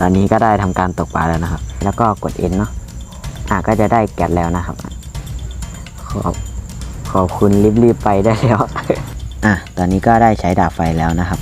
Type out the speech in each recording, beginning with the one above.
ตอนนี้ก็ได้ทำการตกปลาแล้วนะครับ แล้วก็กด N เนาะอ่าก็จะได้แกะแล้วนะครับ ขอบขอบคุณรีบๆไปได้แล้ว อะตอนนี้ก็ได้ใช้ดาบไฟแล้วนะครับ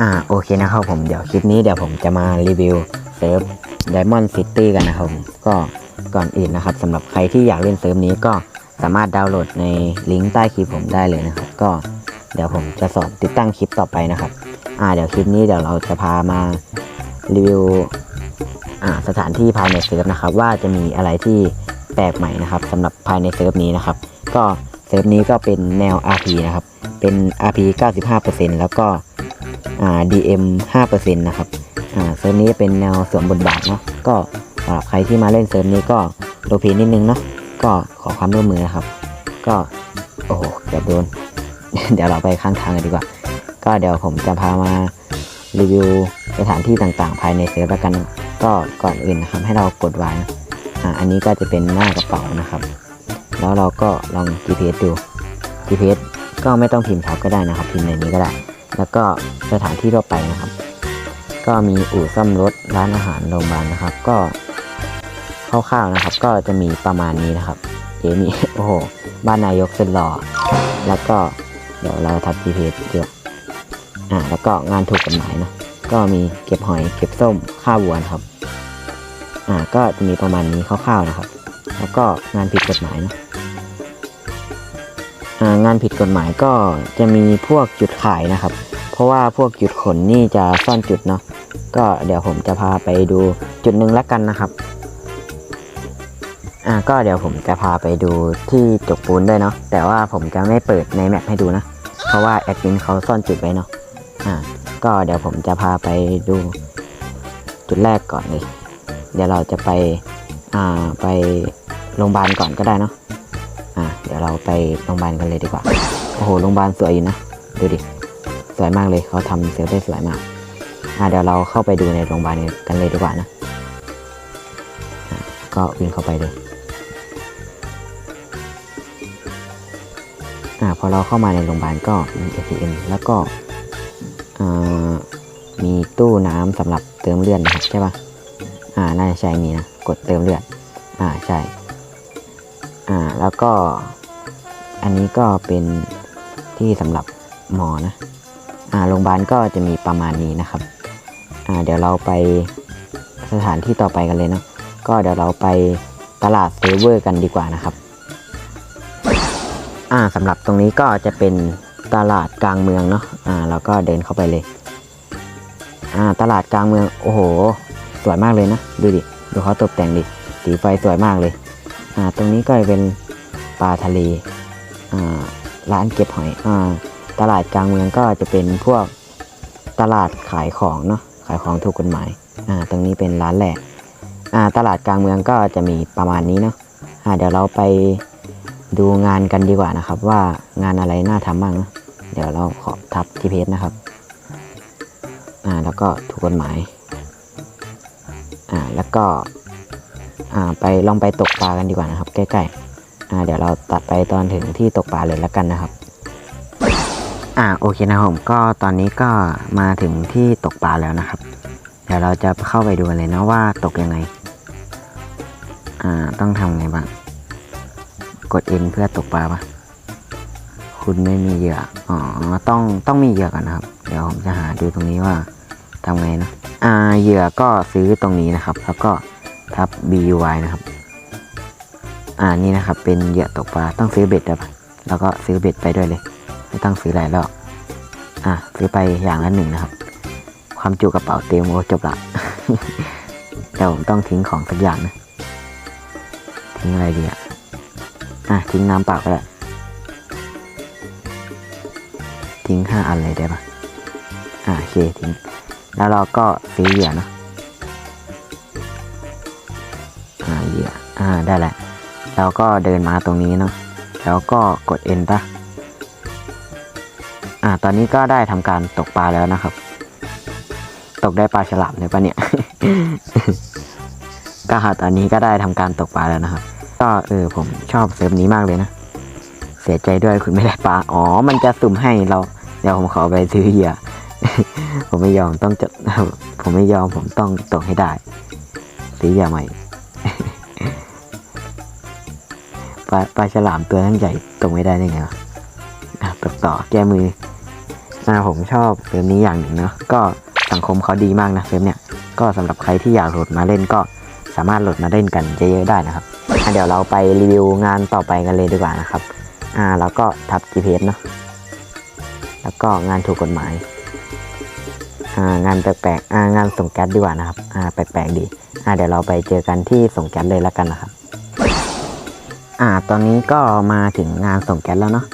อ่าโอเคนะครับผมเดี๋ยวคลิปนี้เดี๋ยวผมจะมารีวิวเซิร์ฟ Diamond City กันนะครับก็ก่อนอื่นนะครับสำหรับใครที่อยากเล่นเซิร์ฟนี้ก็สามารถดาวน์โหลดในลิงก์ใต้คลิปผมได้เลยนะครับ ก็เดี๋ยวผมจะสอนติดตั้งคลิปต่อไปนะครับ อ่าเดี๋ยวคลิปนี้เดี๋ยวเราจะพามา รีวิวสถานที่ภายในเซิร์ฟนะครับ ว่าจะมีอะไรที่แปลกใหม่นะครับสำหรับภายในเซิร์ฟนี้นะครับ ก็เซิร์ฟนี้ก็เป็นแนว RP นะครับ เป็น RP 95%แล้วก็อ่า DM 5%นะครับอ่าเซิร์ฟนี้เป็นแนวสวมบทบาทเนาะก็สำหรับใครที่มาเล่นเซิร์ฟนี้ก็โลพีนิดนึงเนาะก็ขอความร่วมมือนะครับ ก็โอ้โหเกือบโดน เดี๋ยวเราไปข้างทางกันดีกว่า ก็เดี๋ยวผมจะพามารีวิว สถานที่ต่างๆ ภายในเซิร์ฟแล้วกันก็ก่อนอื่นนะครับ ให้เรากดไว้อ่าอันนี้ก็จะเป็นหน้ากระเป๋านะครับ แล้วเราก็ลอง GPS ดู GPS ก็ไม่ต้องพิมพ์ทับก็ได้นะครับ พิมพ์ในนี้ก็ได้ แล้วก็สถานที่ทั่วไปนะครับ ก็มีอู่ซ่อมรถร้านอาหารโรงพยาบาลนะครับ ก็คร่าวๆนะครับ ก็จะมีประมาณนี้นะครับเจมีโอ้โหบ้านนายกสุดหล่อแล้วก็เดี๋ยวเราทับ GPS เดี๋ยวอ่าแล้วก็งานถูกกฎหมายเนอะ ก็มีเก็บหอยเก็บส้มฆ่าวัวนะครับ อ่าก็จะมีประมาณนี้คร่าวๆนะครับ แล้วก็งานผิดกฎหมายเนะอ่างานผิดกฎหมายก็จะมีพวกจุดขายนะครับ เพราะว่าพวกจุดขนนี่จะซ่อนจุดเนาะก็เดี๋ยวผมจะพาไปดูจุดหนึ่งแล้วกันนะครับอ่าก็เดี๋ยวผมจะพาไปดูที่จกปูนด้วยเนาะแต่ว่าผมจะไม่เปิดในแมปให้ดูนะ เพราะว่าแอดมินเขาซ่อนจุดไว้เนาะอ่า ก็เดี๋ยวผมจะพาไปดูจุดแรกก่อนเลย เดี๋ยวเราจะไปอ่าไปโรงพยาบาลก่อนก็ได้เนาะอ่าเดี๋ยวเราไปโรงพยาบาลกันเลยดีกว่า โอ้โหโรงพยาบาลสวยอยู่นะดูดิสวยมากเลยเขาทำเซลล์ได้สวยมากอ่าเดี๋ยวเราเข้าไปดูในโรงพยาบาลกันเลยดีกว่านะก็วิ่งเข้าไปเลยอ่าพอเราเข้ามาในโรงพยาบาลก็มี ATM แล้วก็อ่า ตู้น้ำสำหรับเติมเลือดนะครับใช่ปะอ่า น่าจะใช่มีนะ กดเติมเลือด อ่า ใช่ อ่า แล้วก็ อันนี้ก็เป็นที่สำหรับหมอนะ อ่า โรงพยาบาลก็จะมีประมาณนี้นะครับ อ่า เดี๋ยวเราไปสถานที่ต่อไปกันเลยเนาะ ก็เดี๋ยวเราไปตลาดเซเวอร์กันดีกว่านะครับ อ่าสำหรับตรงนี้ก็จะเป็นตลาดกลางเมืองเนาะ อ่า เราก็เดินเข้าไปเลย อ่าตลาดกลางเมืองโอ้โห สวยมากเลยนะ ดูดิ ดูเขาตกแต่งดิสีไฟสวยมากเลยอ่าตรงนี้ก็จะเป็นปลาทะเลอ่าร้านเก็บหอยอ่าตลาดกลางเมืองก็จะเป็นพวกตลาดขายของเนาะขายของถูกกฎหมายอ่าตรงนี้เป็นร้านแรกอ่าตลาดกลางเมืองก็จะมีประมาณนี้เนาะอ่าเดี๋ยวเราไปดูงานกันดีกว่านะครับ ว่างานอะไรน่าทำบ้างนะเดี๋ยวเราขอทับที่เพจนะครับ อ่าแล้วก็ถูกกฎหมายอ่าแล้วก็อ่าไปลองไปตกปลากันดีกว่านะครับ ใกล้ๆอ่าเดี๋ยวเราตัดไปตอนถึงที่ตกปลาเลยแล้วกันนะครับอ่าโอเคนะผมก็ตอนนี้ก็มาถึงที่ตกปลาแล้วนะครับ เดี๋ยวเราจะเข้าไปดูกันเลยนะว่าตกยังไงอ่าต้องทำไงบ้างกด N เพื่อตกปลาปะคุณไม่มีเหยื่ออ๋อต้องต้องมีเหยื่อก่อนนะครับ เดี๋ยวผมจะหาดูตรงนี้ว่าทำไงนะอ่าเหยื่อก็ซื้อตรงนี้นะครับ แล้วก็ทับ BUY นะครับ อ่านี่นะครับ เป็นเหยื่อตกปลาต้องซื้อเบ็ดด้วยแล้วก็ซื้อเบ็ดไปด้วยเลย ไม่ต้องซื้อหลายรอบอะซื้อไปอย่างละหนึ่งนะครับ ความจุกระเป๋าเต็มโอจบละแต่ผมต้องทิ้งของสักอย่างนะทิ้งอะไรดีอะอะทิ้งน้ำเปล่าก็ได้ทิ้งห้าอันเลยได้ปะ อะโอเคทิ้งแล้วเราก็ซื้อเหยื่อเนะอ่าเหยื่ออ่าได้แหละเราก็เดินมาตรงนี้เนาะแล้วก็กด N ปะอ่า ตอนนี้ก็ได้ทำการตกปลาแล้วนะครับ ตกได้ปลาฉลามเลยปะเนี่ย ก็ค่ะตอนนี้ก็ได้ทำการตกปลาแล้วนะครับ ก็เออผมชอบเซิร์ฟนี้มากเลยนะ เสียใจด้วยคุณไม่ได้ปลา อ๋อ มันจะสุ่มให้เรา เดี๋ยวผมขอไปซื้อเหยื่อ ผมไม่ยอมต้องจะผมไม่ยอมผมต้องตกให้ได้สีอย่าใหม่ปลาปลาฉลามตัวทั้งใหญ่ตกไม่ได้ได้ไงวะอะตกต่อแก้มืออ่าผมชอบเกมนี้อย่างหนึ่งเนาะก็สังคมเขาดีมากนะเกมเนี่ยก็สำหรับใครที่อยากโหลดมาเล่นก็สามารถโหลดมาเล่นกันเยอะๆได้นะครับเดี๋ยวเราไปรีวิวงานต่อไปกันเลยดีกว่านะครับอ่าแล้วก็ทับ GPS เนาะแล้วก็งานถูกกฎหมายางานแปลกๆงานส่งแก๊สดีกว่านะครับแปลกๆดีเดี๋ยวเราไปเจอกันที่ส่งแก๊สเลยแล้วกันนะครับอตอนนี้ก็มาถึงงานส่งแก๊สแล้วเนาะ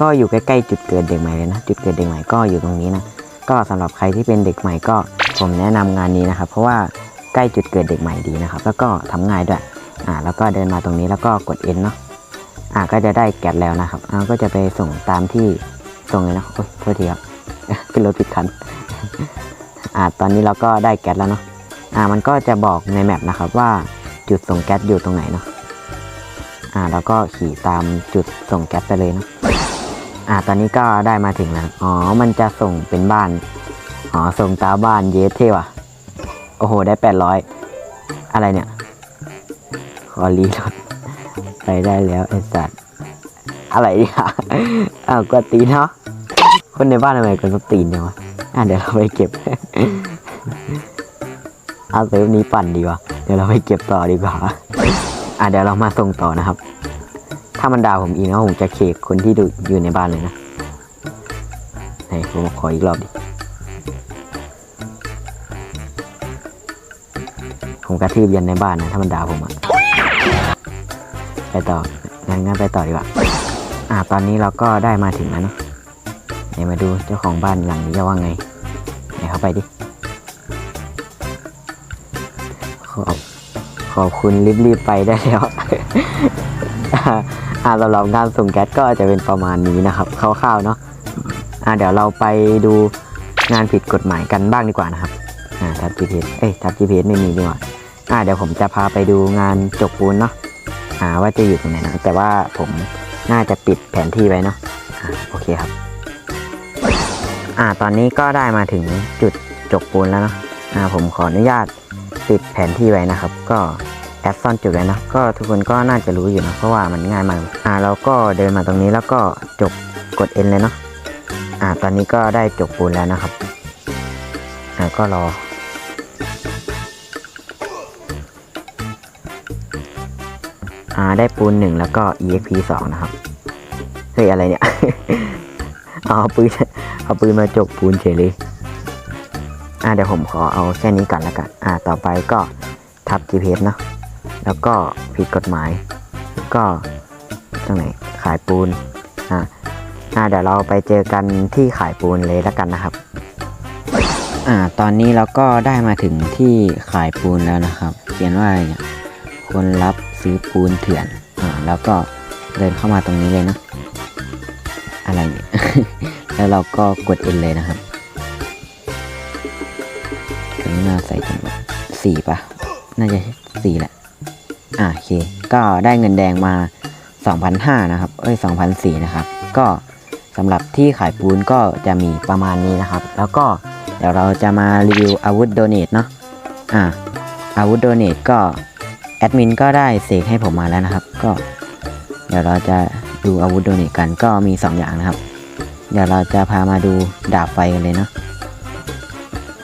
ก็อยู่ใกล้ๆจุดเกิดเด็กใหม่เลยนะ จุดเกิดเด็กใหม่ก็อยู่ตรงนี้นะก็สำหรับใครที่เป็นเด็กใหม่ก็ผมแนะนำงานนี้นะครับ เพราะว่าใกล้จุดเกิดเด็กใหม่ดีนะครับ แล้วก็ทำง่ายด้วยอ่าแล้วก็เดินมาตรงนี้แล้วก็กด N เนาะอ่าก็จะได้แก๊สแล้วนะครับอ่าก็จะไปส่งตามที่ส่งเลยนะโอ้ยโทษทีครับขึ้นรถผิดคัน อ่าตอนนี้เราก็ได้แก๊สแล้วเนาะอ่ามันก็จะบอกในแมปนะครับว่าจุดส่งแก๊สอยู่ตรงไหนเนาะอ่าแล้วก็ขี่ตามจุดส่งแก๊สไปเลยเนาะอ่าตอนนี้ก็ได้มาถึงแล้วอ๋อมันจะส่งเป็นบ้านอ๋อส่งตาบ้านเยสเท่ว่ะโอ้โหได้แปดร้อยอะไรเนี่ยขอรีรถไปได้แล้วไอ้สัตว์อะไรเนี่ยอ้าวกดตีนเนาะคนในบ้านทำไมกดสตีนเนี่ยวะ อะเดี๋ยวเราไปเก็บ เอาเซิร์ฟนี้ปั่นดีกว่า เดี๋ยวเราไปเก็บต่อดีกว่า อะเดี๋ยวเรามาส่งต่อนะครับ ถ้ามันด่าผมอีกนะผมจะเคกคนที่อยู่ในบ้านเลยนะไหนผมขออีกรอบดิ ผมกระทืบยันในบ้านนะ ถ้ามันด่าผมอะไปต่องั้นงั้นไปต่อดีกว่า อะตอนนี้เราก็ได้มาถึงแล้วเนาะ ไหนมาดูเจ้าของบ้านหลังนี้จะว่าไงไหนเข้าไปดิขอบขอบคุณรีบๆไปได้แล้วอ่าสำหรับงานส่งแก๊สก็จะเป็นประมาณนี้นะครับคร่าวๆเนาะอ่าเดี๋ยวเราไปดูงานผิดกฎหมายกันบ้างดีกว่านะครับอ่าทับ GPS เอ้ยทับ GPS ไม่มีดีกว่าอ่าเดี๋ยวผมจะพาไปดูงานจกปูนเนาะอ่าว่าจะอยู่ตรงไหนนะแต่ว่าผมน่าจะปิดแผนที่ไว้เนาะอ่าโอเคครับ อ่าตอนนี้ก็ได้มาถึงจุดจกปูนแล้วเนาะอ่าผมขออนุญาตปิดแผนที่ไว้นะครับ ก็แอดซ่อนจุดไว้นะก็ทุกคนก็น่าจะรู้อยู่นะเพราะว่ามันง่ายมากอ่าเราก็เดินมาตรงนี้แล้วก็จบกด N เลยเนาะอ่าตอนนี้ก็ได้จบปูนแล้วนะครับอ่าก็รออ่าได้ปูนหนึ่งแล้วก็ EXP สองนะครับเฮ้ยอะไรเนี่ยเอปืน เอาปืนมาจบปูนเฉยเลยอ่าเดี๋ยวผมขอเอาแค่นี้ก่อนล้วกัน อ่าต่อไปก็ทับ GPS เนาะแล้วก็ผิดกฎหมาย ก็ตรงไหนขายปูนอ่าอ่าเดี๋ยวเราไปเจอกันที่ขายปูนเลยล้วกันนะครับอ่าตอนนี้เราก็ได้มาถึงที่ขายปูนแล้วนะครับ เขียนว่าอะไรเนี่ยคนรับซื้อปูนเถื่อนอ่าแล้วก็เดินเข้ามาตรงนี้เลยนะอะไรเนี่ย แล้วเราก็กด N เลยนะครับกรุณาใส่จังหวะสี่ปะน่าจะสี่แหละ อ่าโอเค ก็ได้เงินแดงมา2,500นะครับ เอ้ย2,004นะครับ ก็สำหรับที่ขายปูนก็จะมีประมาณนี้นะครับ แล้วก็เดี๋ยวเราจะมารีวิวอาวุธโดเนทเนาะ อ่า อาวุธโดเนทก็แอดมินก็ได้เสกให้ผมมาแล้วนะครับ ก็ เดี๋ยวเราจะดูอาวุธโดเนทกันก็มี 2 อย่างนะครับ เดี๋ยวเราจะพามาดูดาบไฟกันเลยเนาะ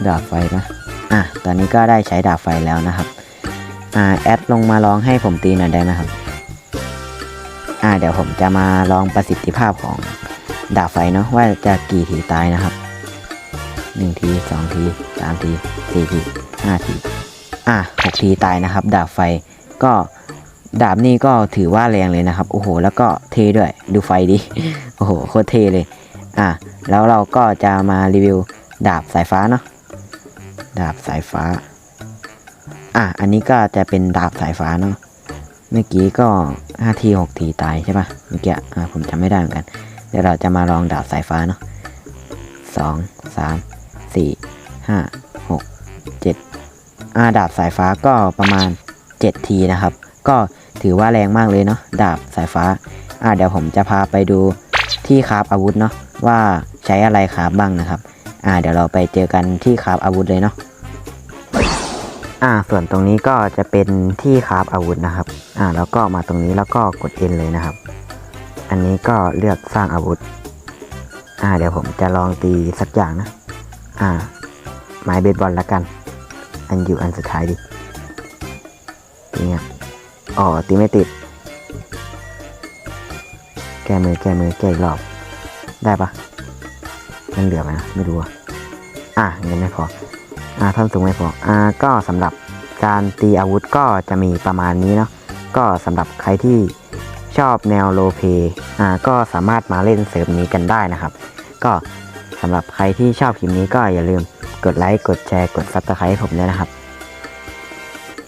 ดาบไฟปะอะตอนนี้ก็ได้ใช้ดาบไฟแล้วนะครับอ่าแอดลงมาลองให้ผมตีหน่อยได้ไหมครับอ่าเดี๋ยวผมจะมาลองประสิทธิภาพของดาบไฟเนาะว่าจะกี่ทีตายนะครับหนึ่งทีสองทีสามทีสี่ทีห้าทีอะหกทีตายนะครับ ดาบไฟก็ดาบนี่ก็ถือว่าแรงเลยนะครับ โอ้โห แล้วก็เทด้วย ดูไฟดิ โอ้โห โคตรเทเลย อะแล้วเราก็จะมารีวิวดาบสายฟ้าเนาะดาบสายฟ้า อะอันนี้ก็จะเป็นดาบสายฟ้าเนาะเมื่อกี้ก็5ที6ทีตายใช่ปะเมื่อกี้อ่าผมจำไม่ได้เหมือนกัน เดี๋ยวเราจะมาลองดาบสายฟ้าเนาะสองสามสี่ห้าหกเจ็ดอ่าดาบสายฟ้าก็ประมาณ 7 ทีนะครับ ก็ถือว่าแรงมากเลยเนาะดาบสายฟ้า อ่าเดี๋ยวผมจะพาไปดูที่คราฟอาวุธเนาะ ว่าใช้อะไรคราฟบ้างนะครับ อ่า เดี๋ยวเราไปเจอกันที่คราฟอาวุธเลยเนาะอ่า ส่วนตรงนี้ก็จะเป็นที่คราฟอาวุธนะครับ อ่า แล้วก็มาตรงนี้แล้วก็กด N เลยนะครับ อันนี้ก็เลือกสร้างอาวุธ อ่า เดี๋ยวผมจะลองตีสักอย่างนะ อ่า ไม้เบสบอลละกัน อันอยู่อันสุดท้ายดิตีเนี้ยอ๋อตีไม่ติด แก้มือแก้มือแก้อีกรอบ ได้ปะเงินเหลือไหมนะไม่รู้อะอะเงินไม่พอ อ่าท่อนสูงไม่พอ อ่าก็สำหรับการตีอาวุธก็จะมีประมาณนี้เนาะก็สำหรับใครที่ชอบแนวโลเพอ่าก็สามารถมาเล่นเสริมนี้กันได้นะครับ ก็สำหรับใครที่ชอบคลิปนี้ก็อย่าลืมกดไลค์ กดแชร์ กดซับสไครต์ผมด้วยนะครับ